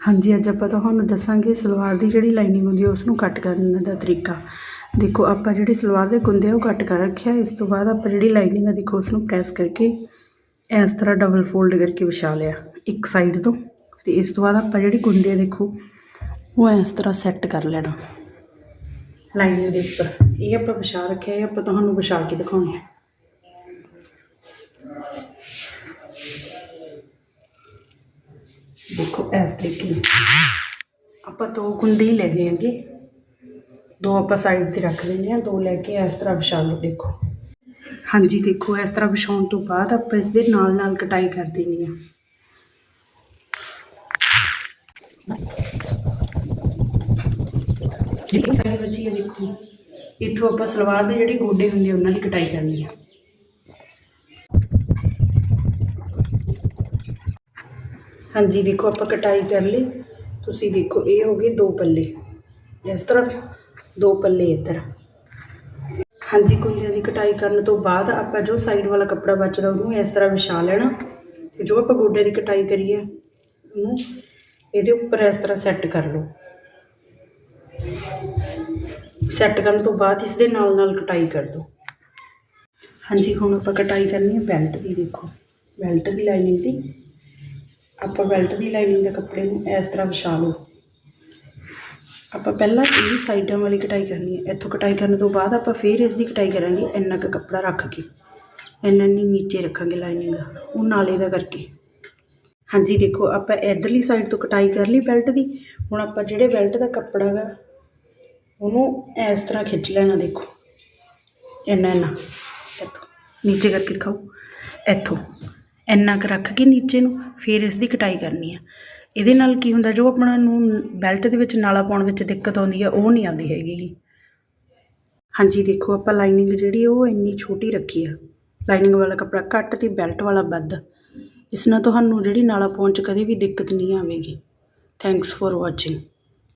ਹਾਂਜੀ, ਅੱਜ ਆਪਾਂ ਤੁਹਾਨੂੰ ਦੱਸਾਂਗੇ ਸਲਵਾਰ ਦੀ ਜਿਹੜੀ ਲਾਈਨਿੰਗ ਹੁੰਦੀ ਹੈ ਉਸ ਨੂੰ ਕੱਟ ਕਰਨ ਦਾ ਤਰੀਕਾ। ਦੇਖੋ, ਆਪਾਂ ਜਿਹੜੀ ਸਲਵਾਰ ਦੇ ਕੁੰਦੇ ਆ, ਉਹ ਕੱਟ ਕਰ ਰੱਖਿਆ। ਇਸ ਤੋਂ ਬਾਅਦ ਆਪਾਂ ਜਿਹੜੀ ਲਾਈਨਿੰਗ ਆ, ਦੇਖੋ ਉਸ ਨੂੰ ਪ੍ਰੈਸ ਕਰਕੇ ਇਸ ਤਰ੍ਹਾਂ ਡਬਲ ਫੋਲਡ ਕਰਕੇ ਵਿਛਾ ਲਿਆ, ਇੱਕ ਸਾਈਡ ਤੋਂ। ਤੇ ਇਸ ਤੋਂ ਬਾਅਦ ਆਪਾਂ ਜਿਹੜੀ ਕੁੰਦੇ ਆ, ਦੇਖੋ, ਉਹ ਇਸ ਤਰ੍ਹਾਂ ਸੈੱਟ ਕਰ ਲੈਣਾ। ਲਾਈਨਿੰਗ ਦੇ ਉੱਪਰ। ਇਹ ਆਪਾਂ ਵਿਛਾ ਰੱਖਿਆ, ਇਹ ਆਪਾਂ ਤੁਹਾਨੂੰ ਵਿਛਾ ਕੇ ਦਿਖਾਉਣੇ ਆ। ਦੇਖੋ ਇਸ ਤਰੀਕੇ ਨਾਲ। ਆਪਾਂ ਦੋ ਕੁੰਡੇ ਹੀ ਲੈਣੇ ਹੈਗੇ। ਦੋ ਆਪਾਂ ਸਾਈਡ ਤੇ ਰੱਖ ਲੈਣੇ ਆ ਦੋ ਲੈ ਕੇ ਇਸ ਤਰ੍ਹਾਂ ਵਿਛਾ ਲਓ ਦੇਖੋ। ਹਾਂਜੀ ਦੇਖੋ ਇਸ ਤਰ੍ਹਾਂ ਵਿਛਾਉਣ ਤੋਂ ਬਾਅਦ ਆਪਾਂ ਇਸ ਦੇ ਨਾਲ ਨਾਲ ਕਟਾਈ ਕਰ ਦੇਣੀ ਆ। ਜਿਹੜੀ ਸਾਈਡ ਬੱਚੀ ਹੈ ਦੇਖੋ। ਇੱਥੋਂ ਆਪਾਂ ਸਲਵਾਰ ਦੇ ਜਿਹੜੇ ਗੋਡੇ ਹੁੰਦੇ ਆ, ਉਹਨਾਂ ਦੀ ਕਟਾਈ ਕਰਨੀ ਆ। ਹਾਂਜੀ, ਦੇਖੋ ਆਪਾਂ ਕਟਾਈ ਕਰ ਲਈ। ਤੁਸੀਂ ਦੇਖੋ, ਇਹ ਹੋ ਗਏ ਦੋ ਪੱਲੇ। ਇਸ ਤਰ੍ਹਾਂ ਦੋ ਪੱਲੇ ਇੱਧਰ। ਹਾਂਜੀ, ਕੁੰਡਿਆਂ ਦੀ ਕਟਾਈ ਕਰਨ ਤੋਂ ਬਾਅਦ ਆਪਾਂ ਜੋ ਸਾਈਡ ਵਾਲਾ ਕੱਪੜਾ ਬਚਦਾ, ਉਹਨੂੰ ਇਸ ਤਰ੍ਹਾਂ ਵਿਛਾ ਲੈਣਾ। ਤੇ ਜੋ ਆਪਾਂ ਗੋਡੇ ਦੀ ਕਟਾਈ ਕਰੀ ਹੈ, ਉਹਨੂੰ ਇਹਦੇ ਉੱਪਰ ਇਸ ਤਰ੍ਹਾਂ ਸੈੱਟ ਕਰ ਲਓ। ਸੈੱਟ ਕਰਨ ਤੋਂ ਬਾਅਦ ਇਸ ਦੇ ਨਾਲ ਨਾਲ ਕਟਾਈ ਕਰ ਦਿਓ। ਹਾਂਜੀ, ਹੁਣ ਆਪਾਂ ਕਟਾਈ ਕਰਨੀ ਹੈ ਬੈਲਟ ਦੀ, ਦੇਖੋ। ਬੈਲਟ ਦੀ ਲਾਈਨਿੰਗ ਦੀ। ਆਪਾਂ ਬੈਲਟ ਦੀ ਲਾਈਨਿੰਗ ਦੇ ਕੱਪੜੇ ਨੂੰ ਇਸ ਤਰ੍ਹਾਂ ਵਿਛਾ ਲਓ। ਆਪਾਂ ਪਹਿਲਾਂ ਇਹ ਸਾਈਡਾਂ ਵਾਲੀ ਕਟਾਈ ਕਰਨੀ ਹੈ। ਇੱਥੋਂ ਕਟਾਈ ਕਰਨ ਤੋਂ ਬਾਅਦ ਆਪਾਂ ਫੇਰ ਇਸ ਦੀ ਕਟਾਈ ਕਰਾਂਗੇ, ਇੰਨਾ ਕੁ ਕੱਪੜਾ ਰੱਖ ਕੇ। ਇੰਨਾ ਨਹੀਂ, ਨੀਚੇ ਰੱਖਾਂਗੇ ਲਾਈਨਿੰਗ ਉਹ ਨਾਲੇ ਦਾ ਕਰਕੇ। ਹਾਂਜੀ, ਦੇਖੋ, ਆਪਾਂ ਇਧਰਲੀ ਸਾਈਡ ਤੋਂ ਕਟਾਈ ਕਰ ਲਈ ਬੈਲਟ ਦੀ। ਹੁਣ ਆਪਾਂ ਜਿਹੜੇ ਬੈਲਟ ਦਾ ਕੱਪੜਾ ਹੈਗਾ ਉਹਨੂੰ ਇਸ ਤਰ੍ਹਾਂ ਖਿੱਚ ਲੈਣਾ, ਦੇਖੋ। ਇੰਨਾ ਇੰਨਾ। ਇੱਥੋਂ, ਨੀਚੇ ਕਰਕੇ ਦਿਖਾਓ। ਇੱਥੋਂ। ਇੰਨਾ ਕੁ ਰੱਖ ਕੇ ਨੀਚੇ ਨੂੰ ਫਿਰ ਇਸ ਦੀ ਕਟਾਈ ਕਰਨੀ ਆ। ਇਹਦੇ ਨਾਲ ਕੀ ਹੁੰਦਾ, ਜੋ ਆਪਣਾ ਨੂੰ ਬੈਲਟ ਦੇ ਵਿੱਚ ਨਾਲਾ ਪਾਉਣ ਵਿੱਚ ਦਿੱਕਤ ਆਉਂਦੀ ਆ, ਉਹ ਨਹੀਂ ਆਉਂਦੀ ਹੈਗੀ ਗੀ। ਹਾਂਜੀ, ਦੇਖੋ ਆਪਾਂ ਲਾਈਨਿੰਗ ਜਿਹੜੀ ਉਹ ਇੰਨੀ ਛੋਟੀ ਰੱਖੀ ਆ। ਲਾਈਨਿੰਗ ਵਾਲਾ ਕੱਪੜਾ ਘੱਟ ਤੇ ਬੈਲਟ ਵਾਲਾ ਵੱਧ। ਇਸ ਨਾਲ ਤੁਹਾਨੂੰ ਜਿਹੜੀ ਨਾਲਾ ਪਾਉਣ 'ਚ ਕਦੇ ਵੀ ਦਿੱਕਤ ਨਹੀਂ ਆਵੇਗੀ। Thanks for watching